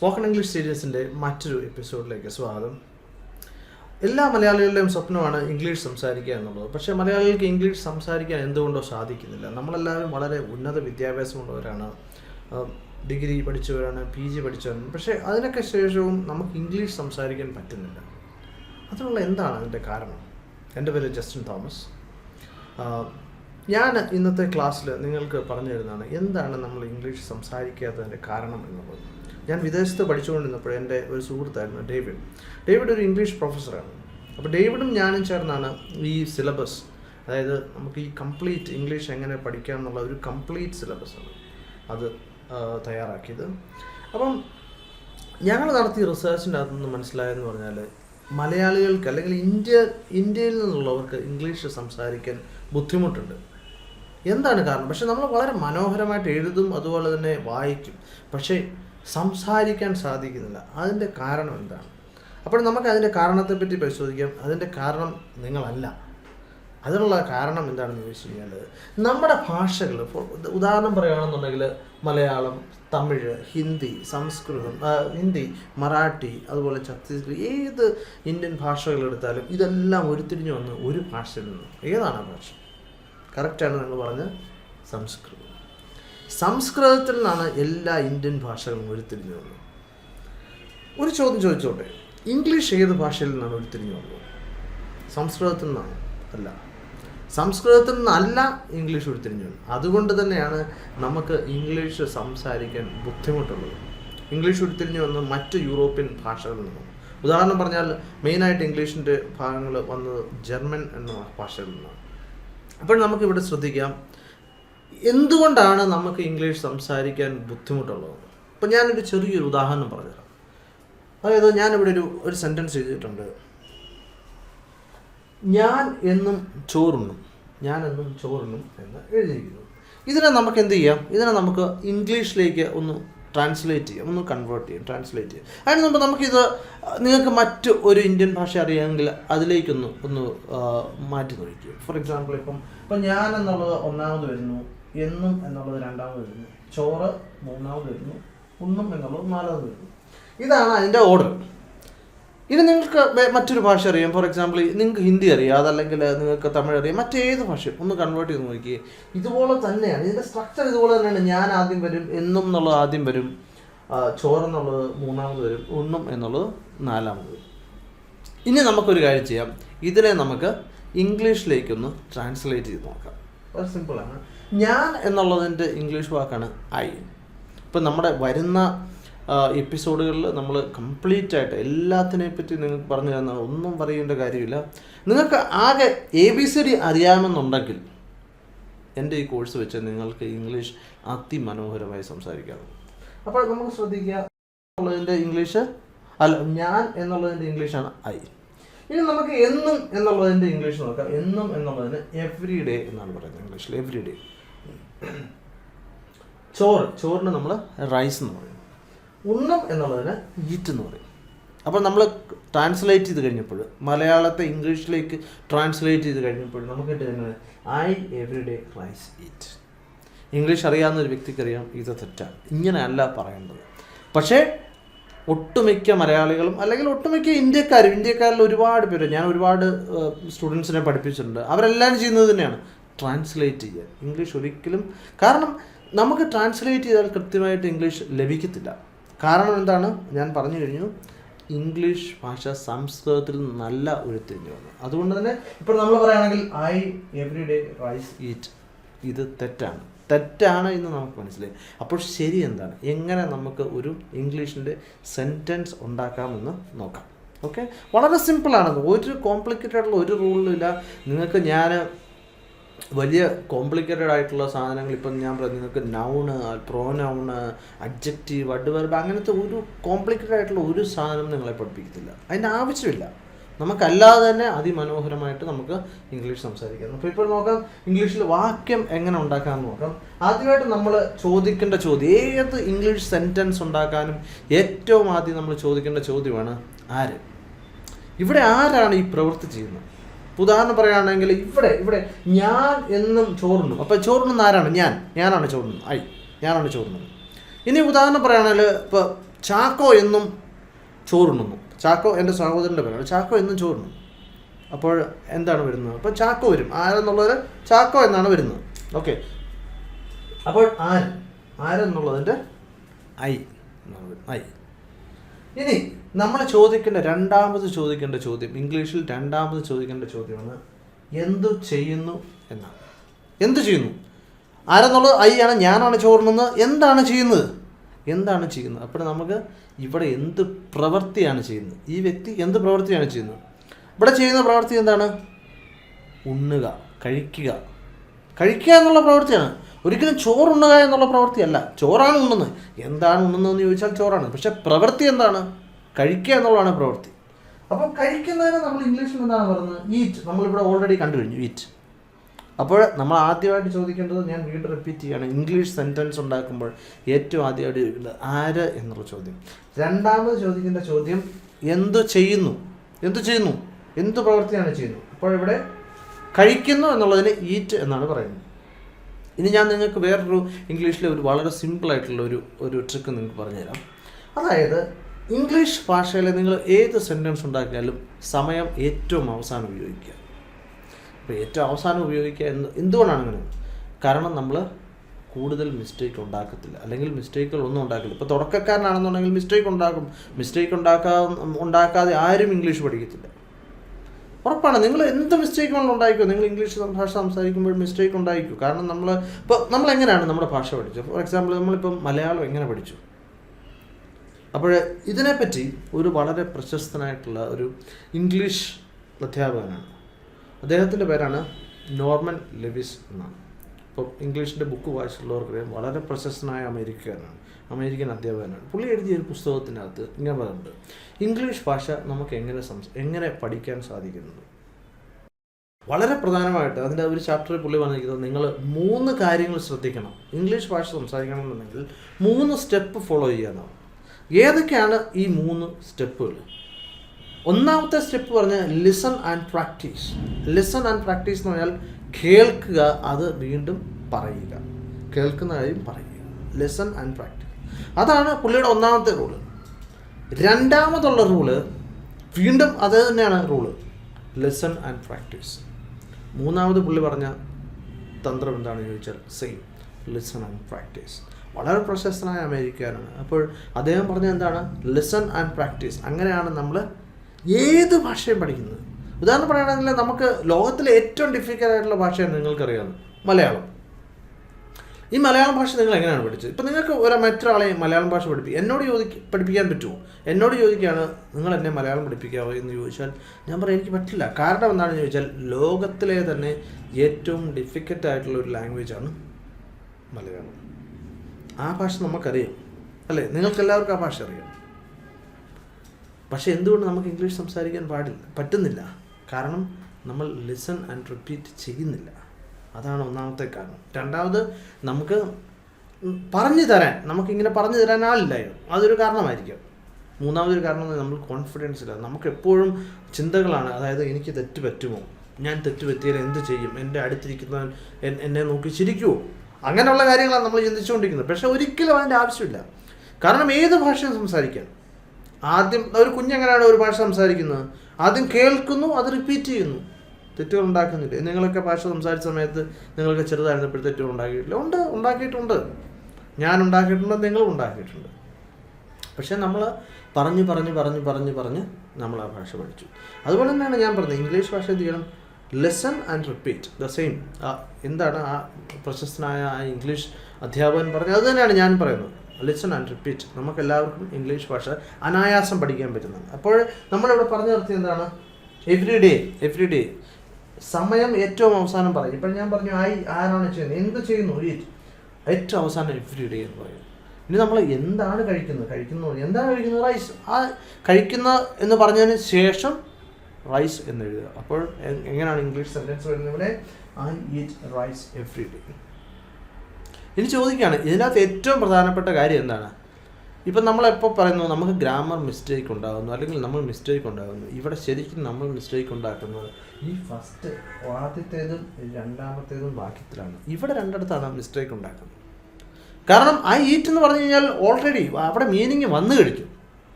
Spoken English സീരീസിന്റെ മറ്റൊരു എപ്പിസോഡിലേക്ക് സ്വാഗതം. എല്ലാ മലയാളികളുടെയും സ്വപ്നമാണ് ഇംഗ്ലീഷ് സംസാരിക്കുക എന്നുള്ളത്. പക്ഷേ മലയാളികൾക്ക് ഇംഗ്ലീഷ് സംസാരിക്കാൻ എന്തുകൊണ്ടോ സാധിക്കുന്നില്ല. നമ്മളെല്ലാവരും വളരെ ഉന്നത വിദ്യാഭ്യാസമുള്ളവരാണ്. ഡിഗ്രി പഠിച്ചവരാണ് പി ജി പഠിച്ചവരാണ്. പക്ഷേ അതിനൊക്കെ ശേഷവും നമുക്ക് ഇംഗ്ലീഷ് സംസാരിക്കാൻ പറ്റുന്നില്ല. അതിനുള്ള എന്താണ് അതിന്റെ കാരണം? എന്റെ പേര് ജസ്റ്റിൻ തോമസ്. ഞാൻ ഇന്നത്തെ ക്ലാസ്സിൽ നിങ്ങൾക്ക് പറഞ്ഞു തരുന്നതാണ് എന്താണ് നമ്മൾ ഇംഗ്ലീഷ് സംസാരിക്കാത്തതിന്റെ കാരണം എന്നുള്ളത്. ഞാൻ വിദേശത്ത് പഠിച്ചുകൊണ്ടിരുന്നപ്പോൾ എന്റെ ഒരു സുഹൃത്തായിരുന്നു ഡേവിഡ്. ഡേവിഡ് ഒരു ഇംഗ്ലീഷ് പ്രൊഫസറാണ്. അപ്പോൾ ഡേവിഡും ഞാനും ചേർന്നാണ് ഈ സിലബസ്. അതായത് നമുക്ക് ഈ കംപ്ലീറ്റ് ഇംഗ്ലീഷ് എങ്ങനെ പഠിക്കാം എന്നുള്ള ഒരു കംപ്ലീറ്റ് സിലബസാണ് അത് തയ്യാറാക്കിയത്. അപ്പം ഞങ്ങൾ നടത്തിയ റിസർച്ചിന്റെ അകത്തുനിന്ന് മനസ്സിലായെന്ന് പറഞ്ഞാൽ മലയാളികൾക്ക് അല്ലെങ്കിൽ ഇന്ത്യ ഇന്ത്യയിൽ നിന്നുള്ളവർക്ക് ഇംഗ്ലീഷ് സംസാരിക്കാൻ ബുദ്ധിമുട്ടുണ്ട്. എന്താണ് കാരണം? പക്ഷെ നമ്മൾ വളരെ മനോഹരമായിട്ട് എഴുതും അതുപോലെ തന്നെ വായിക്കും. പക്ഷേ സംസാരിക്കാൻ സാധിക്കുന്നില്ല. അതിന്റെ കാരണം എന്താണ്? അപ്പോൾ നമുക്ക് അതിന്റെ കാരണത്തെപ്പറ്റി പരിശോധിക്കാം. അതിന്റെ കാരണം നിങ്ങളല്ല. അതിനുള്ള കാരണം എന്താണെന്ന് ചോദിച്ചു കഴിഞ്ഞാൽ നമ്മുടെ ഭാഷകൾ ഉദാഹരണം പറയുകയാണെന്നുണ്ടെങ്കിൽ മലയാളം തമിഴ് ഹിന്ദി സംസ്കൃതം ഹിന്ദി മറാഠി അതുപോലെ ഛത്തീസ്ഗഡ് ഏത് ഇന്ത്യൻ ഭാഷകൾ എടുത്താലും ഇതെല്ലാം ഉരുത്തിരിഞ്ഞു വന്ന് ഒരു ഭാഷയിൽ നിന്ന് ഏതാണ് ഭാഷ? കറക്റ്റാണ് നിങ്ങൾ പറഞ്ഞത് സംസ്കൃതം. സംസ്കൃതത്തിൽ നിന്നാണ് എല്ലാ ഇന്ത്യൻ ഭാഷകളും ഉരുത്തിരിഞ്ഞു വന്നത്. ഒരു ചോദ്യം ചോദിച്ചോട്ടെ? ഇംഗ്ലീഷ് ഏത് ഭാഷയിൽ നിന്നാണ് ഉരുത്തിരിഞ്ഞു വന്നത്? സംസ്കൃതത്തിൽ നിന്നാണ്? അല്ല. സംസ്കൃതത്തിൽ നിന്നല്ല ഇംഗ്ലീഷ് ഉരുത്തിരിഞ്ഞു അതുകൊണ്ട് തന്നെയാണ് നമുക്ക് ഇംഗ്ലീഷ് സംസാരിക്കാൻ ബുദ്ധിമുട്ടുള്ളത്. ഇംഗ്ലീഷ് ഉരുത്തിരിഞ്ഞു വന്ന് മറ്റ് യൂറോപ്യൻ ഭാഷകളിൽ നിന്നും ഉദാഹരണം പറഞ്ഞാൽ മെയിനായിട്ട് ഇംഗ്ലീഷിന്റെ ഭാഗങ്ങൾ വന്നത് ജർമ്മൻ എന്ന ഭാഷയിൽ നിന്നാണ്. അപ്പോൾ നമുക്കിവിടെ ശ്രദ്ധിക്കാം. എന്തുകൊണ്ടാണ് നമുക്ക് ഇംഗ്ലീഷ് സംസാരിക്കാൻ ബുദ്ധിമുട്ടുള്ളത്? അപ്പം ഞാനൊരു ചെറിയൊരു ഉദാഹരണം പറഞ്ഞുതരാം. അതായത് ഞാനിവിടെ ഒരു ഒരു സെന്റൻസ് എഴുതിയിട്ടുണ്ട്. ഞാൻ എന്നും ചോറുണ്ണും ഞാൻ എന്നും ചോറുണ്ണും എന്ന് എഴുതിയിരിക്കുന്നു. ഇതിനെ നമുക്ക് എന്ത് ചെയ്യാം? ഇതിനെ നമുക്ക് ഇംഗ്ലീഷിലേക്ക് ഒന്ന് ട്രാൻസ്ലേറ്റ് ചെയ്യാം. ഒന്ന് കൺവേർട്ട് ചെയ്യാം ട്രാൻസ്ലേറ്റ് ചെയ്യാം. അതിന് മുമ്പ് നമുക്കിത് നിങ്ങൾക്ക് മറ്റ് ഒരു ഇന്ത്യൻ ഭാഷ അറിയാമെങ്കിൽ അതിലേക്കൊന്ന് ഒന്ന് മാറ്റി നോക്കുക ഫോർ എക്സാമ്പിൾ ഇപ്പം ഇപ്പം ഞാൻ എന്നുള്ളത് ഒന്നാമത് വരുന്നു. എന്നും എന്നുള്ളത് രണ്ടാമത് വരുന്നു. ചോറ് മൂന്നാമത് വരുന്നു. ഉണ്ണും എന്നുള്ളത് നാലാമത് വരുന്നു. ഇതാണ് അതിന്റെ ഓർഡർ ഇനി നിങ്ങൾക്ക് മറ്റൊരു ഭാഷ അറിയാം. ഫോർ എക്സാമ്പിൾ നിങ്ങൾക്ക് ഹിന്ദി അറിയാം. അതല്ലെങ്കിൽ നിങ്ങൾക്ക് തമിഴ് അറിയാം. മറ്റേത് ഭാഷ ഒന്ന് കൺവേർട്ട് ചെയ്ത് നോക്കി ഇതുപോലെ തന്നെയാണ്. ഇതിന്റെ സ്ട്രക്ചർ ഇതുപോലെ തന്നെയാണ്. ഞാൻ ആദ്യം വരും എന്നും എന്നുള്ളത് ആദ്യം വരും. ചോറെന്നുള്ളത് മൂന്നാമത് വരും. ഉണ്ണും എന്നുള്ളത് നാലാമത് വരും. ഇനി നമുക്കൊരു കാര്യം ചെയ്യാം. ഇതിനെ നമുക്ക് ഇംഗ്ലീഷിലേക്കൊന്ന് ട്രാൻസ്ലേറ്റ് ചെയ്ത് നോക്കാം. വളരെ സിമ്പിളാണ് ഞാൻ എന്നുള്ളതിന്റെ ഇംഗ്ലീഷ് വാക്കാണ് ഐ ഇപ്പം നമ്മുടെ വരുന്ന എപ്പിസോഡുകളിൽ നമ്മൾ കംപ്ലീറ്റ് ആയിട്ട് എല്ലാത്തിനെ പറ്റി നിങ്ങൾക്ക് പറഞ്ഞു തരുന്ന ഒന്നും പറയേണ്ട കാര്യമില്ല. നിങ്ങൾക്ക് ആകെ എ ബി സി ഡി അറിയാമെന്നുണ്ടെങ്കിൽ എന്റെ ഈ കോഴ്സ് വെച്ച് നിങ്ങൾക്ക് ഇംഗ്ലീഷ് അതിമനോഹരമായി സംസാരിക്കാം. അപ്പോൾ നമുക്ക് ശ്രദ്ധിക്കുക എന്നുള്ളതിന്റെ ഇംഗ്ലീഷ് അല്ല ഞാൻ എന്നുള്ളതിന്റെ ഇംഗ്ലീഷാണ് ഐ ഇനി നമുക്ക് എന്നും എന്നുള്ളതിന്റെ ഇംഗ്ലീഷ് നോക്കാം. എന്നും എന്നുള്ളതിന് എവ്രി ഡേ എന്നാണ് പറയുന്നത് ഇംഗ്ലീഷിൽ എവ്രി ഡേ ചോറ്. ചോറിന് നമ്മൾ റൈസ് എന്ന് പറയും. ഉണ്ണം എന്നുള്ളതിന് ഈറ്റ് എന്ന് പറയും. അപ്പോൾ നമ്മൾ ട്രാൻസ്ലേറ്റ് ചെയ്ത് കഴിഞ്ഞപ്പോൾ മലയാളത്തെ ഇംഗ്ലീഷിലേക്ക് ട്രാൻസ്ലേറ്റ് ചെയ്ത് കഴിഞ്ഞപ്പോൾ നമുക്ക് കിട്ടുന്നത് I every day rice eat English അറിയാവുന്ന ഒരു വ്യക്തിക്കറിയാം ഇത് തെറ്റാണ് ഇങ്ങനെയല്ല പറയേണ്ടത്. പക്ഷേ ഒട്ടുമിക്ക മലയാളികളും അല്ലെങ്കിൽ ഒട്ടുമിക്ക ഇന്ത്യക്കാരും ഇന്ത്യക്കാരിൽ ഒരുപാട് പേര് ഞാൻ ഒരുപാട് സ്റ്റുഡൻസിനെ പഠിപ്പിച്ചിട്ടുണ്ട്. അവരെല്ലാം ചെയ്യുന്നത് തന്നെയാണ്. ട്രാൻസ്ലേറ്റ് ചെയ്യുക. ഇംഗ്ലീഷ് ഒരിക്കലും കാരണം നമുക്ക് ട്രാൻസ്ലേറ്റ് ചെയ്താൽ കൃത്യമായിട്ട് ഇംഗ്ലീഷ് ലഭിക്കത്തില്ല. കാരണം എന്താണ്? ഞാൻ പറഞ്ഞു കഴിഞ്ഞു. ഇംഗ്ലീഷ് ഭാഷ സംസ്കൃതത്തിൽ നല്ല ഉരുത്തിരിഞ്ഞു വന്നു അതുകൊണ്ട് തന്നെ ഇപ്പോൾ നമ്മൾ പറയുകയാണെങ്കിൽ I every day rice eat ഇത് തെറ്റാണ്. തെറ്റാണ് എന്ന് നമുക്ക് മനസ്സിലായി. അപ്പോൾ ശരി എന്താണ്? എങ്ങനെ നമുക്ക് ഒരു ഇംഗ്ലീഷിന്റെ സെന്റൻസ് ഉണ്ടാക്കാമെന്ന് നോക്കാം. ഓക്കെ വളരെ സിമ്പിളാണ് ഒരു കോംപ്ലിക്കേറ്റഡ് ആയിട്ടുള്ള ഒരു റൂളിലും ഇല്ല. നിങ്ങൾക്ക് ഞാൻ വലിയ കോംപ്ലിക്കേറ്റഡ് ആയിട്ടുള്ള സാധനങ്ങൾ ഇപ്പം ഞാൻ പറഞ്ഞു നിങ്ങൾക്ക് നൗണ് പ്രോനൗണ് അഡ്ജക്റ്റീവ് അഡ്വർബ് അങ്ങനത്തെ ഒരു കോംപ്ലിക്കേറ്റഡ് ആയിട്ടുള്ള ഒരു സാധനം നിങ്ങളെ പഠിപ്പിക്കത്തില്ല. അതിന്റെ ആവശ്യമില്ല. നമുക്കല്ലാതെ തന്നെ അതിമനോഹരമായിട്ട് നമുക്ക് ഇംഗ്ലീഷ് സംസാരിക്കാം. അപ്പോൾ ഇപ്പോൾ നോക്കാം ഇംഗ്ലീഷിൽ വാക്യം എങ്ങനെ ഉണ്ടാക്കാമെന്ന് നോക്കാം. ആദ്യമായിട്ട് നമ്മൾ ചോദിക്കേണ്ട ചോദ്യം ഏത് ഇംഗ്ലീഷ് സെന്റൻസ് ഉണ്ടാക്കാനും ഏറ്റവും ആദ്യം നമ്മൾ ചോദിക്കേണ്ട ചോദ്യമാണ് ആര്? ഇവിടെ ആരാണ് ഈ പ്രവൃത്തി ചെയ്യുന്നത്? ഉദാഹരണം പറയുകയാണെങ്കിൽ ഇവിടെ ഇവിടെ ഞാൻ എന്നും ചോറുണ്ണും. അപ്പോൾ ചോറുണ്ണുന്ന ആരാണ്? ഞാൻ. ഞാനാണ് ചോറുണ്ണുന്നത്. ഐ. ഞാനാണ് ചോറുണ്ണുന്നത്. ഇനി ഉദാഹരണം പറയുകയാണെങ്കിൽ ഇപ്പോൾ ചാക്കോ എന്നും ചോറുണ്ണുന്നു. ചാക്കോ എന്റെ സഹോദരന്റെ പേരാണ്. ചാക്കോ എന്നും ചോറിന്. അപ്പോൾ എന്താണ് വരുന്നത്? അപ്പോൾ ചാക്കോ വരും. ആരെന്നുള്ളത് ചാക്കോ എന്നാണ് വരുന്നത്. ഓക്കെ. അപ്പോൾ ആര്? ആരെന്നുള്ളതിന്റെ ഐ ഐ. ഇനി നമ്മൾ ചോദിക്കേണ്ട രണ്ടാമത് ചോദിക്കേണ്ട ചോദ്യം ഇംഗ്ലീഷിൽ രണ്ടാമത് ചോദിക്കേണ്ട ചോദ്യമാണ് എന്തു ചെയ്യുന്നു? എന്നാണ്. എന്തു ചെയ്യുന്നു? ആരെന്നുള്ളത് ഐ ആണ് ഞാനാണ് ചോറുന്നത് എന്താണ് ചെയ്യുന്നത്? എന്താണ് ചെയ്യുന്നത്? അപ്പോൾ നമുക്ക് ഇവിടെ എന്ത് പ്രവൃത്തിയാണ് ചെയ്യുന്നത്? ഈ വ്യക്തി എന്ത് പ്രവൃത്തിയാണ് ചെയ്യുന്നത്? ഇവിടെ ചെയ്യുന്ന പ്രവൃത്തി എന്താണ്? ഉണ്ണുക കഴിക്കുക. കഴിക്കുക എന്നുള്ള പ്രവൃത്തിയാണ് ഒരിക്കലും ചോറുണ്ണുക എന്നുള്ള പ്രവൃത്തിയല്ല ചോറാണ് ഉണ്ണുന്നത്. എന്താണ് ഉണ്ണുന്നതെന്ന് ചോദിച്ചാൽ ചോറാണ്. പക്ഷെ പ്രവൃത്തി എന്താണ്? കഴിക്കുക എന്നുള്ളതാണ് പ്രവൃത്തി. അപ്പോൾ കഴിക്കുന്നതിന് നമ്മൾ ഇംഗ്ലീഷിൽ എന്താണ് പറയുന്നത്? ഈറ്റ് നമ്മളിവിടെ ഓൾറെഡി കണ്ടു കഴിഞ്ഞു ഈറ്റ് അപ്പോൾ നമ്മൾ ആദ്യമായിട്ട് ചോദിക്കേണ്ടത് ഞാൻ വീണ്ടും റിപ്പീറ്റ് ചെയ്യുകയാണ് ഇംഗ്ലീഷ് സെന്റൻസ് ഉണ്ടാക്കുമ്പോൾ ഏറ്റവും ആദ്യമായിട്ട് ചോദിക്കേണ്ടത് ആര് എന്നുള്ള ചോദ്യം. രണ്ടാമത് ചോദിക്കേണ്ട ചോദ്യം എന്തു ചെയ്യുന്നു? എന്തു ചെയ്യുന്നു? എന്ത് പ്രവൃത്തിയാണ് ചെയ്യുന്നു അപ്പോൾ ഇവിടെ കഴിക്കുന്നു എന്നുള്ളതിന് ഈറ്റ് എന്നാണ് പറയുന്നത്. ഇനി ഞാൻ നിങ്ങൾക്ക് വേറൊരു ഇംഗ്ലീഷിലെ ഒരു വളരെ സിമ്പിളായിട്ടുള്ള ഒരു ഒരു ട്രിക്ക് നിങ്ങൾക്ക് പറഞ്ഞുതരാം. അതായത് ഇംഗ്ലീഷ് ഭാഷയിൽ നിങ്ങൾ ഏത് സെന്റൻസ് ഉണ്ടാക്കിയാലും സമയം ഏറ്റവും അവസാനം ഉപയോഗിക്കുക. അപ്പോൾ ഏറ്റവും അവസാനം ഉപയോഗിക്കുക എന്ന് എന്തുകൊണ്ടാണ് അങ്ങനെ കാരണം നമ്മൾ കൂടുതൽ മിസ്റ്റേക്ക് ഉണ്ടാക്കത്തില്ല. അല്ലെങ്കിൽ മിസ്റ്റേക്കുകൾ ഒന്നും ഉണ്ടാക്കില്ല ഇപ്പോൾ തുടക്കക്കാരനാണെന്നുണ്ടെങ്കിൽ മിസ്റ്റേക്ക് ഉണ്ടാക്കും. മിസ്റ്റേക്ക് ഉണ്ടാക്കാ ഉണ്ടാക്കാതെ ആരും ഇംഗ്ലീഷ് പഠിക്കത്തില്ല. ഉറപ്പാണ്. നിങ്ങൾ എന്ത് മിസ്റ്റേക്ക് കൊണ്ട് ഉണ്ടായിക്കോ നിങ്ങൾ ഇംഗ്ലീഷ് ഭാഷ സംസാരിക്കുമ്പോൾ മിസ്റ്റേക്ക് ഉണ്ടായിക്കോ? കാരണം നമ്മൾ ഇപ്പോൾ നമ്മൾ എങ്ങനെയാണ് നമ്മുടെ ഭാഷ പഠിച്ചത്? ഫോർ എക്സാമ്പിൾ നമ്മളിപ്പം മലയാളം എങ്ങനെ പഠിച്ചു? അപ്പോൾ ഇതിനെപ്പറ്റി ഒരു വളരെ പ്രശസ്തനായിട്ടുള്ള ഒരു ഇംഗ്ലീഷ് അധ്യാപകനാണ് അദ്ദേഹത്തിന്റെ പേരാണ് നോർമൻ ലെവിസ് എന്നാണ്. ഇപ്പോൾ ഇംഗ്ലീഷിന്റെ ബുക്ക് വായിച്ചിട്ടുള്ളവർക്കറിയാം വളരെ പ്രശസ്തനായ അമേരിക്കക്കാരനാണ്. അമേരിക്കൻ അധ്യാപകനാണ്. പുള്ളി എഴുതിയ ഒരു പുസ്തകത്തിനകത്ത് ഇങ്ങനെ പറയുന്നുണ്ട് ഇംഗ്ലീഷ് ഭാഷ നമുക്ക് എങ്ങനെ സംസ് എങ്ങനെ പഠിക്കാൻ സാധിക്കുന്നത് വളരെ പ്രധാനമായിട്ട് അതിന്റെ ഒരു ചാപ്റ്ററിൽ പുള്ളി പറഞ്ഞിരിക്കുന്നത് നിങ്ങൾ മൂന്ന് കാര്യങ്ങൾ ശ്രദ്ധിക്കണം. ഇംഗ്ലീഷ് ഭാഷ സംസാരിക്കണമെന്നുണ്ടെങ്കിൽ മൂന്ന് സ്റ്റെപ്പ് ഫോളോ ചെയ്യാനാണ് ഏതൊക്കെയാണ് ഈ മൂന്ന് സ്റ്റെപ്പുകൾ ഒന്നാമത്തെ സ്റ്റെപ്പ് പറഞ്ഞ listen and practice listen and practice എന്ന് പറഞ്ഞാൽ കേൾക്കുക അത് വീണ്ടും പറയുക. കേൾക്കുന്ന കാര്യം പറയുക. ലിസൺ ആൻഡ് പ്രാക്ടീസ് അതാണ് പുള്ളിയുടെ ഒന്നാമത്തെ റൂൾ രണ്ടാമതുള്ള റൂൾ വീണ്ടും അത് തന്നെയാണ് റൂൾ ലിസൺ ആൻഡ് പ്രാക്ടീസ് മൂന്നാമത് പുള്ളി പറഞ്ഞ തന്ത്രം എന്താണെന്ന് ചോദിച്ചാൽ സെയിം ലിസൺ ആൻഡ് പ്രാക്ടീസ് വളരെ പ്രശസ്തനായ അമേരിക്കയാണ് അപ്പോൾ അദ്ദേഹം പറഞ്ഞ എന്താണ്? ലിസൺ ആൻഡ് പ്രാക്ടീസ് അങ്ങനെയാണ് നമ്മൾ ഏത് ഭാഷയും പഠിക്കുന്നത്? ഉദാഹരണം പറയുകയാണെങ്കിൽ നമുക്ക് ലോകത്തിലെ ഏറ്റവും ഡിഫിക്കൽ ആയിട്ടുള്ള ഭാഷയാണ് നിങ്ങൾക്കറിയാവുന്നത് മലയാളം. ഈ മലയാളം ഭാഷ നിങ്ങൾ എങ്ങനെയാണ് പഠിച്ചത്? ഇപ്പം നിങ്ങൾക്ക് ഒരു മറ്റൊരാളെ മലയാളം ഭാഷ പഠിപ്പിക്കും എന്നോട് ചോദിക്ക പഠിപ്പിക്കാൻ പറ്റുമോ? എന്നോട് ചോദിക്കുകയാണ് നിങ്ങൾ എന്നെ മലയാളം പഠിപ്പിക്കാമോ എന്ന് ചോദിച്ചാൽ ഞാൻ പറയാം എനിക്ക് പറ്റില്ല. കാരണം എന്താണെന്ന് ചോദിച്ചാൽ ലോകത്തിലെ തന്നെ ഏറ്റവും ഡിഫിക്കൽട്ട് ആയിട്ടുള്ള ഒരു ലാംഗ്വേജാണ് മലയാളം. ആ ഭാഷ നമുക്കറിയാം. അല്ലേ? നിങ്ങൾക്ക് എല്ലാവർക്കും ആ ഭാഷ അറിയാം. പക്ഷേ എന്തുകൊണ്ട് നമുക്ക് ഇംഗ്ലീഷ് സംസാരിക്കാൻ പാടില്ല പറ്റുന്നില്ല? കാരണം നമ്മൾ ലിസൺ ആൻഡ് റിപ്പീറ്റ് ചെയ്യുന്നില്ല. അതാണ് ഒന്നാമത്തെ കാരണം. രണ്ടാമത് നമുക്ക് പറഞ്ഞു തരാൻ നമുക്കിങ്ങനെ പറഞ്ഞു തരാൻ ആളില്ലായിരുന്നു അതൊരു കാരണമായിരിക്കും. മൂന്നാമതൊരു കാരണം നമ്മൾ കോൺഫിഡൻസ് ഇല്ല. നമുക്ക് എപ്പോഴും ചിന്തകളാണ്. അതായത് എനിക്ക് തെറ്റ് പറ്റുമോ? ഞാൻ തെറ്റ് പറ്റിയാൽ എന്ത് ചെയ്യും? എന്റെ അടുത്തിരിക്കുന്നവൻ എന്നെ നോക്കി ചിരിക്കുമോ അങ്ങനെയുള്ള കാര്യങ്ങളാണ് നമ്മൾ ചിന്തിച്ചുകൊണ്ടിരിക്കുന്നത്. പക്ഷേ ഒരിക്കലും അതിന്റെ ആവശ്യമില്ല. കാരണം ഏത് ഭാഷയും സംസാരിക്കാം. ആദ്യം ഒരു കുഞ്ഞെങ്ങനെയാണ് ഒരു ഭാഷ സംസാരിക്കുന്നത്? ആദ്യം കേൾക്കുന്നു അത് റിപ്പീറ്റ് ചെയ്യുന്നു. തെറ്റുകൾ ഉണ്ടാക്കുന്നില്ല. നിങ്ങളൊക്കെ ഭാഷ സംസാരിച്ച സമയത്ത് നിങ്ങൾക്ക് ചെറുതായിരുന്നപ്പോൾ തെറ്റുകൾ ഉണ്ടാക്കിയിട്ടില്ല. ഉണ്ട് ഉണ്ടാക്കിയിട്ടുണ്ട്. ഞാൻ ഉണ്ടാക്കിയിട്ടുണ്ട് നിങ്ങളും ഉണ്ടാക്കിയിട്ടുണ്ട്. പക്ഷേ നമ്മൾ പറഞ്ഞു പറഞ്ഞു പറഞ്ഞു പറഞ്ഞു പറഞ്ഞ് നമ്മൾ ആ ഭാഷ പഠിച്ചു. അതുപോലെ തന്നെയാണ് ഞാൻ പറഞ്ഞത് ഇംഗ്ലീഷ് ഭാഷ എന്ത് ചെയ്യണം? Lesson and repeat the same എന്താണ് ആ പ്രശസ്തനായ ആ ഇംഗ്ലീഷ് അധ്യാപകൻ പറഞ്ഞത്? അത് തന്നെയാണ് ഞാൻ പറയുന്നത്. ലിസൺ ആൻഡ് റിപ്പീറ്റ് നമുക്ക് എല്ലാവർക്കും ഇംഗ്ലീഷ് ഭാഷ അനായാസം പഠിക്കാൻ പറ്റുന്നുണ്ട്. അപ്പോൾ നമ്മളിവിടെ പറഞ്ഞു നിർത്തി എന്താണ്? എവ്രി ഡേ എവ്രി ഡേ സമയം ഏറ്റവും അവസാനം പറയും. ഇപ്പം ഞാൻ പറഞ്ഞു ആയി ആരാണ് ചെയ്യുന്നത്? എന്ത് ചെയ്യുന്നു? ഏറ്റവും അവസാനം എവ്രി ഡേ എന്ന് പറയും. ഇനി നമ്മൾ എന്താണ് കഴിക്കുന്നത്? കഴിക്കുന്നു എന്താണ് കഴിക്കുന്നത്? റൈസ് ആ കഴിക്കുന്ന എന്ന് പറഞ്ഞതിന് ശേഷം റൈസ് എന്ന് എഴുതുക. അപ്പോൾ എങ്ങനെയാണ് ഇംഗ്ലീഷ് സെന്റൻസ് വരുന്നത് ഇവിടെ? I eat rice every day ഇനി ചോദിക്കുകയാണ് ഇതിനകത്ത് ഏറ്റവും പ്രധാനപ്പെട്ട കാര്യം എന്താണ്? ഇപ്പം നമ്മളെപ്പോൾ പറയുന്നു നമുക്ക് ഗ്രാമർ മിസ്റ്റേക്ക് ഉണ്ടാകുന്നു അല്ലെങ്കിൽ നമ്മൾ മിസ്റ്റേക്ക് ഉണ്ടാകുന്നു. ഇവിടെ ശരിക്കും നമ്മൾ മിസ്റ്റേക്ക് ഉണ്ടാക്കുന്നത് ഈ ഫസ്റ്റ് ആദ്യത്തേതും രണ്ടാമത്തേതും വാക്യത്തിലാണ്. ഇവിടെ രണ്ടിടത്താണ് മിസ്റ്റേക്ക് ഉണ്ടാക്കുന്നത്. കാരണം ആ ഈറ്റ് എന്ന് പറഞ്ഞു കഴിഞ്ഞാൽ ഓൾറെഡി അവിടെ മീനിങ് വന്നു കഴിഞ്ഞു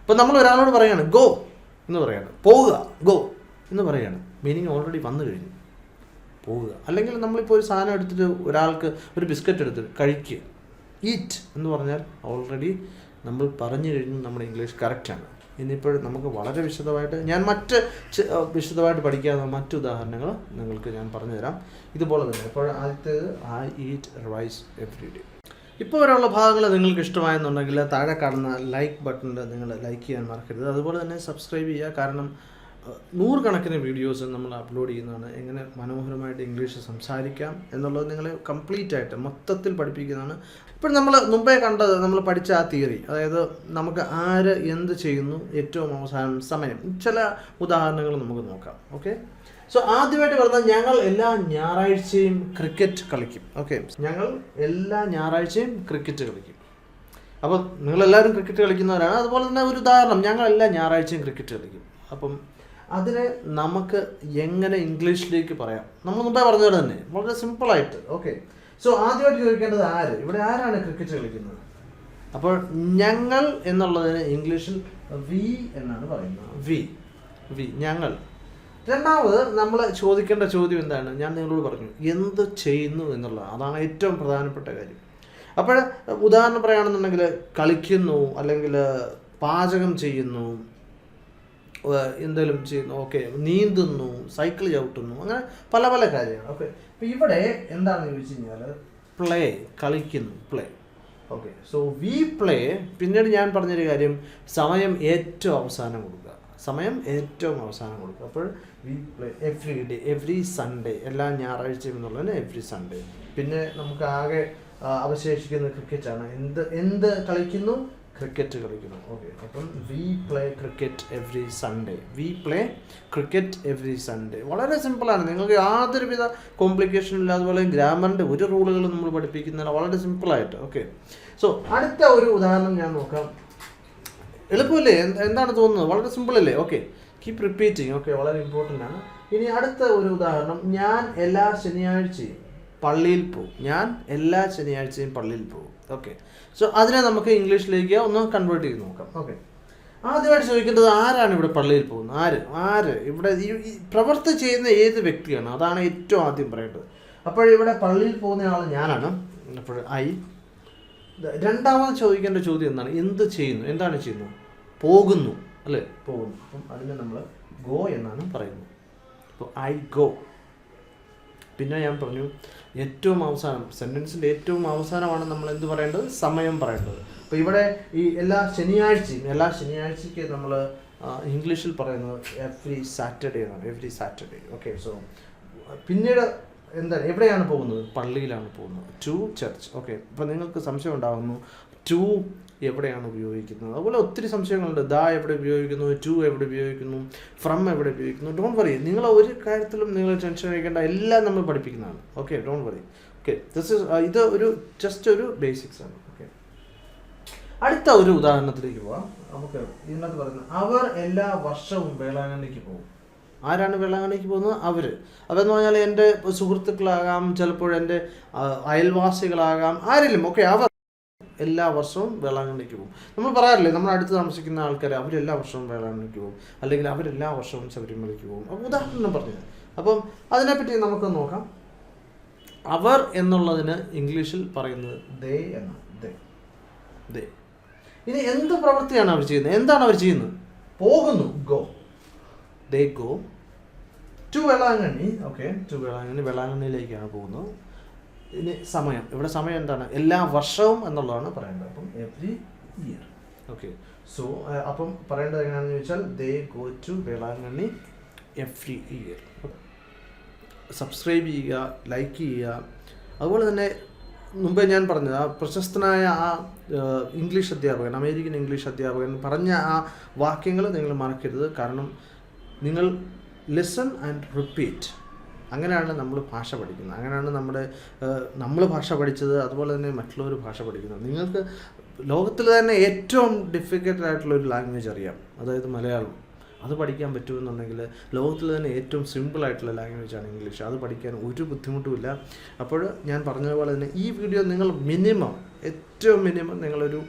ഇപ്പം നമ്മൾ ഒരാളോട് പറയുകയാണ് ഗോ എന്ന് പറയുകയാണ് പോവുക ഗോ എന്ന് പറയുകയാണ് മീനിങ് ഓൾറെഡി വന്നു കഴിഞ്ഞു. പോവുക അല്ലെങ്കിൽ നമ്മളിപ്പോൾ ഒരു സാധനം എടുത്തിട്ട് ഒരാൾക്ക് ഒരു ബിസ്ക്കറ്റ് എടുത്തിട്ട് കഴിക്കുക. ഈറ്റ് എന്ന് പറഞ്ഞാൽ ഓൾറെഡി നമ്മൾ പറഞ്ഞു കഴിഞ്ഞു നമ്മുടെ ഇംഗ്ലീഷ് കറക്റ്റാണ് ഇനിയിപ്പോൾ നമുക്ക് വളരെ വിശദമായിട്ട് ഞാൻ മറ്റ് വിശദമായിട്ട് പഠിക്കാവുന്ന മറ്റു ഉദാഹരണങ്ങൾ നിങ്ങൾക്ക് ഞാൻ പറഞ്ഞു തരാം ഇതുപോലെ തന്നെ ഇപ്പോൾ ആദ്യത്തേത് I eat rice every day ഇപ്പോൾ വരെയുള്ള ഭാഗങ്ങൾ നിങ്ങൾക്ക് ഇഷ്ടമായെന്നുണ്ടെങ്കിൽ താഴെ കാണുന്ന ലൈക്ക് ബട്ടണിൽ നിങ്ങൾ ലൈക്ക് ചെയ്യാൻ മറക്കരുത്. അതുപോലെ തന്നെ സബ്സ്ക്രൈബ് ചെയ്യുക. കാരണം നൂറുകണക്കിന് വീഡിയോസ് നമ്മൾ അപ്ലോഡ് ചെയ്യുന്നതാണ്. എങ്ങനെ മനോഹരമായിട്ട് ഇംഗ്ലീഷ് സംസാരിക്കാം എന്നുള്ളത് നിങ്ങളെ കംപ്ലീറ്റ് ആയിട്ട് മൊത്തത്തിൽ പഠിപ്പിക്കുന്നതാണ്. ഇപ്പോൾ നമ്മൾ മുമ്പേ കണ്ടത് നമ്മൾ പഠിച്ച ആ തിയറി അതായത് നമുക്ക് ആര് എന്ത് ചെയ്യുന്നു ഏറ്റവും അവസാനം സമയം. ചില ഉദാഹരണങ്ങൾ നമുക്ക് നോക്കാം. ഓക്കെ സോ ആദ്യമായിട്ട് പറഞ്ഞാൽ ഞങ്ങൾ എല്ലാ ഞായറാഴ്ചയും ക്രിക്കറ്റ് കളിക്കും. ഓക്കെ ഞങ്ങൾ എല്ലാ ഞായറാഴ്ചയും ക്രിക്കറ്റ് കളിക്കും. അപ്പം നിങ്ങളെല്ലാവരും ക്രിക്കറ്റ് കളിക്കുന്നവരാണ്. അതുപോലെ തന്നെ ഒരു ഉദാഹരണം. ഞങ്ങൾ എല്ലാ ഞായറാഴ്ചയും ക്രിക്കറ്റ് കളിക്കും. അപ്പം അതിനെ നമുക്ക് എങ്ങനെ ഇംഗ്ലീഷിലേക്ക് പറയാം? നമ്മൾ മുമ്പേ പറഞ്ഞ പോലെ തന്നെ വളരെ സിമ്പിളായിട്ട് ഓക്കെ സോ ആദ്യമായിട്ട് ചോദിക്കേണ്ടത് ആര്? ഇവിടെ ആരാണ് ക്രിക്കറ്റ് കളിക്കുന്നത്? അപ്പോൾ ഞങ്ങൾ എന്നുള്ളതിന് ഇംഗ്ലീഷിൽ വി എന്നാണ് പറയുന്നത്. വി വി ഞങ്ങൾ. രണ്ടാമത് നമ്മൾ ചോദിക്കേണ്ട ചോദ്യം എന്താണ്? ഞാൻ നിങ്ങളോട് പറഞ്ഞു എന്ത് ചെയ്യുന്നു എന്നുള്ളതാണ് അതാണ് ഏറ്റവും പ്രധാനപ്പെട്ട കാര്യം. അപ്പോൾ ഉദാഹരണം പറയുകയാണെന്നുണ്ടെങ്കിൽ കളിക്കുന്നു അല്ലെങ്കിൽ പാചകം ചെയ്യുന്നു എന്തെങ്കിലും ചെയ്യുന്നു ഓക്കെ നീന്തുന്നു സൈക്കിൾ ചവിട്ടുന്നു അങ്ങനെ പല പല കാര്യങ്ങൾ. ഓക്കെ അപ്പോൾ ഇവിടെ എന്താണെന്ന് ചോദിച്ചു കഴിഞ്ഞാൽ പ്ലേ കളിക്കുന്നു play okay so we play പിന്നീട് ഞാൻ പറഞ്ഞൊരു കാര്യം സമയം ഏറ്റവും അവസാനം കൊടുക്കുക. സമയം ഏറ്റവും അവസാനം കൊടുക്കുക. അപ്പോൾ we play every day every Sunday എല്ലാ ഞായറാഴ്ചയും എന്നുള്ളതിന് എവ്രി സൺഡേ പിന്നെ നമുക്ക് ആകെ അവശേഷിക്കുന്ന ക്രിക്കറ്റാണ്. എന്ത് എന്ത് കളിക്കുന്നു? ക്രിക്കറ്റ് കളിക്കുന്നു. ഓക്കെ അപ്പം we play cricket every Sunday we play cricket every Sunday വളരെ സിമ്പിളാണ് നിങ്ങൾക്ക് യാതൊരുവിധ കോംപ്ലിക്കേഷനും ഇല്ല അതുപോലെ ഗ്രാമറിന്റെ ഒരു റൂളുകളും നമ്മൾ പഠിപ്പിക്കുന്നില്ല വളരെ സിമ്പിളായിട്ട് ഓക്കെ സോ അടുത്ത ഒരു ഉദാഹരണം ഞാൻ നോക്കാം. എളുപ്പമല്ലേ? എന്താണ് തോന്നുന്നത്? വളരെ സിമ്പിളല്ലേ ഓക്കെ കീപ് റിപ്പീറ്റിംഗ് ഓക്കെ വളരെ ഇമ്പോർട്ടന്റ് ആണ്. ഇനി അടുത്ത ഒരു ഉദാഹരണം. ഞാൻ എല്ലാ ശനിയാഴ്ചയും പള്ളിയിൽ പോകും. ഞാൻ എല്ലാ ശനിയാഴ്ചയും പള്ളിയിൽ പോകും. ഓക്കെ സോ അതിനെ നമുക്ക് ഇംഗ്ലീഷിലേക്ക് ഒന്ന് കൺവേർട്ട് ചെയ്ത് നോക്കാം. ഓക്കെ ആദ്യമായിട്ട് ചോദിക്കേണ്ടത് ആരാണ് ഇവിടെ പള്ളിയിൽ പോകുന്നത്? ആര്? ആര്? ഇവിടെ ഈ പ്രവർത്തി ചെയ്യുന്ന ഏത് വ്യക്തിയാണ്? അതാണ് ഏറ്റവും ആദ്യം പറയേണ്ടത്. അപ്പോൾ ഇവിടെ പള്ളിയിൽ പോകുന്ന ആൾ ഞാനാണ്. അപ്പോൾ ഐ രണ്ടാമത് ചോദിക്കേണ്ട ചോദ്യം എന്താണ്? എന്ത് ചെയ്യുന്നു? എന്താണ് ചെയ്യുന്നത്? പോകുന്നു. അല്ലേ? പോകുന്നു. അപ്പം അതിനെ നമ്മൾ ഗോ എന്നാണ് പറയുന്നത്. അപ്പോൾ ഐ ഗോ പിന്നെ ഞാൻ പറഞ്ഞു ഏറ്റവും അവസാനം സെന്റൻസിന്റെ ഏറ്റവും അവസാനമാണ് നമ്മൾ എന്ത് പറയേണ്ടത്? സമയം പറയേണ്ടത്. അപ്പോൾ ഇവിടെ ഈ എല്ലാ ശനിയാഴ്ചയും എല്ലാ ശനിയാഴ്ചയ്ക്ക് നമ്മൾ ഇംഗ്ലീഷിൽ പറയുന്നത് എവ്രി സാറ്റർഡേ എന്നാണ്. എവ്രി സാറ്റർഡേ ഓക്കെ സോ പിന്നീട് എന്താണ്? എവിടെയാണ് പോകുന്നത്? പള്ളിയിലാണ് പോകുന്നത്. ടു ചർച്ച് ഓക്കെ അപ്പോൾ നിങ്ങൾക്ക് സംശയം ഉണ്ടാകുന്നു ടു എവിടെയാണ് ഉപയോഗിക്കുന്നത്? അതുപോലെ ഒത്തിരി സംശയങ്ങളുണ്ട്. ദാ എവിടെ ഉപയോഗിക്കുന്നു ടു എവിടെ ഉപയോഗിക്കുന്നു ഫ്രം എവിടെ ഉപയോഗിക്കുന്നു. ഡോൺ വറി നിങ്ങൾ ഒരു കാര്യത്തിലും നിങ്ങൾ ടെൻഷൻ അടിക്കേണ്ട എല്ലാം നമ്മൾ പഠിപ്പിക്കുന്നതാണ്. Okay don't worry okay this is ഇത് ഒരു ജസ്റ്റ് ഒരു ബേസിക്സ് ആണ്. ഓക്കെ അടുത്ത ഒരു ഉദാഹരണത്തിലേക്ക് പോവാം. നമുക്ക് ഇതിനകത്ത് പറയുന്നത് അവർ എല്ലാ വർഷവും വേളാങ്കണ്ണിക്ക് പോകും. ആരാണ് വേളാങ്കണ്ണിക്ക് പോകുന്നത്? അവർ അതെന്ന് പറഞ്ഞാൽ എന്റെ സുഹൃത്തുക്കളാകാം ചിലപ്പോൾ എന്റെ അയൽവാസികളാകാം ആരെങ്കിലും. ഓക്കെ അവർ എല്ലാ വർഷവും വേളാങ്കണ്ണിക്ക് പോകും. നമ്മൾ പറയാറില്ലേ നമ്മൾ അടുത്ത് താമസിക്കുന്ന ആൾക്കാർ അവരെല്ലാ വർഷവും വേളാങ്കണ്ണിക്ക് പോകും. അല്ലെങ്കിൽ അവരെല്ലാ വർഷവും ശബരിമലയ്ക്ക് പോകും. അപ്പോൾ ഉദാഹരണം പറഞ്ഞത്. അപ്പം അതിനെപ്പറ്റി നമുക്ക് നോക്കാം. അവർ എന്നുള്ളതിന് ഇംഗ്ലീഷിൽ പറയുന്നത് ദേ എന്നാണ്. ദേ. ദേ. ഇനി എന്ത് പ്രവൃത്തിയാണ് അവർ ചെയ്യുന്നത്? എന്താണ് അവർ ചെയ്യുന്നത്? പോകുന്നു. Go. They go. To Velankanni. Okay. To Velankanni. വേളാങ്കണ്ണിയിലേക്കാണ് പോകുന്നത്. ഇനി സമയം. ഇവിടെ സമയം എന്താണ്? എല്ലാ വർഷവും എന്നുള്ളതാണ് പറയേണ്ടത്. അപ്പം എവ്രി ഇയർ ഓക്കെ സോ അപ്പം പറയേണ്ടത് എങ്ങനെയാണെന്ന് ചോദിച്ചാൽ they go to Velankanni every year subscribe ചെയ്യുക ലൈക്ക് ചെയ്യുക. അതുപോലെ തന്നെ മുമ്പേ ഞാൻ പറഞ്ഞത് ആ പ്രശസ്തനായ ആ ഇംഗ്ലീഷ് അധ്യാപകൻ അമേരിക്കൻ ഇംഗ്ലീഷ് അധ്യാപകൻ പറഞ്ഞ ആ വാക്യങ്ങൾ നിങ്ങൾ മറക്കരുത്. കാരണം നിങ്ങൾ ലിസൺ ആൻഡ് റിപ്പീറ്റ് അങ്ങനെയാണ് നമ്മൾ ഭാഷ പഠിക്കുന്നത്. അങ്ങനെയാണ് നമ്മുടെ നമ്മൾ ഭാഷ പഠിച്ചത് അതുപോലെ തന്നെ മറ്റുള്ളവർ ഭാഷ പഠിക്കുന്നത്. നിങ്ങൾക്ക് ലോകത്തിൽ തന്നെ ഏറ്റവും ഡിഫിക്കൽട്ട് ആയിട്ടുള്ള ഒരു ലാംഗ്വേജ് അറിയാം. അതായത് മലയാളം. അത് പഠിക്കാൻ പറ്റുമെന്നുണ്ടെങ്കിൽ ലോകത്തിൽ തന്നെ ഏറ്റവും സിമ്പിളായിട്ടുള്ള ലാംഗ്വേജാണ് ഇംഗ്ലീഷ്. അത് പഠിക്കാൻ ഒരു ബുദ്ധിമുട്ടുമില്ല അപ്പോൾ ഞാൻ പറഞ്ഞതുപോലെ തന്നെ ഈ വീഡിയോ നിങ്ങൾ മിനിമം ഏറ്റവും മിനിമം നിങ്ങളൊരു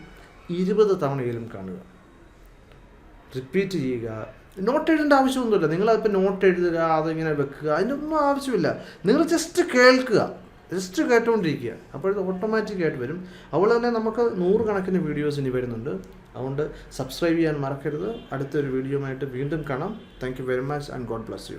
ഇരുപത് തവണയെങ്കിലും കാണുക. റിപ്പീറ്റ് ചെയ്യുക. നോട്ട് എഴുതേണ്ട ആവശ്യമൊന്നുമില്ല. നിങ്ങളതിപ്പോൾ നോട്ട് എഴുതുക അതിങ്ങനെ വെക്കുക. അതിനൊന്നും ആവശ്യമില്ല. നിങ്ങൾ ജസ്റ്റ് കേൾക്കുക. ജസ്റ്റ് കേട്ടുകൊണ്ടിരിക്കുക അപ്പോഴത് ഓട്ടോമാറ്റിക് ആയിട്ട് വരും. അതുപോലെ തന്നെ നമുക്ക് നൂറുകണക്കിന് വീഡിയോസ് ഇനി വരുന്നുണ്ട്. അതുകൊണ്ട് സബ്സ്ക്രൈബ് ചെയ്യാൻ മറക്കരുത്. അടുത്തൊരു വീഡിയോയുമായിട്ട് വീണ്ടും കാണാം. Thank very much and God bless you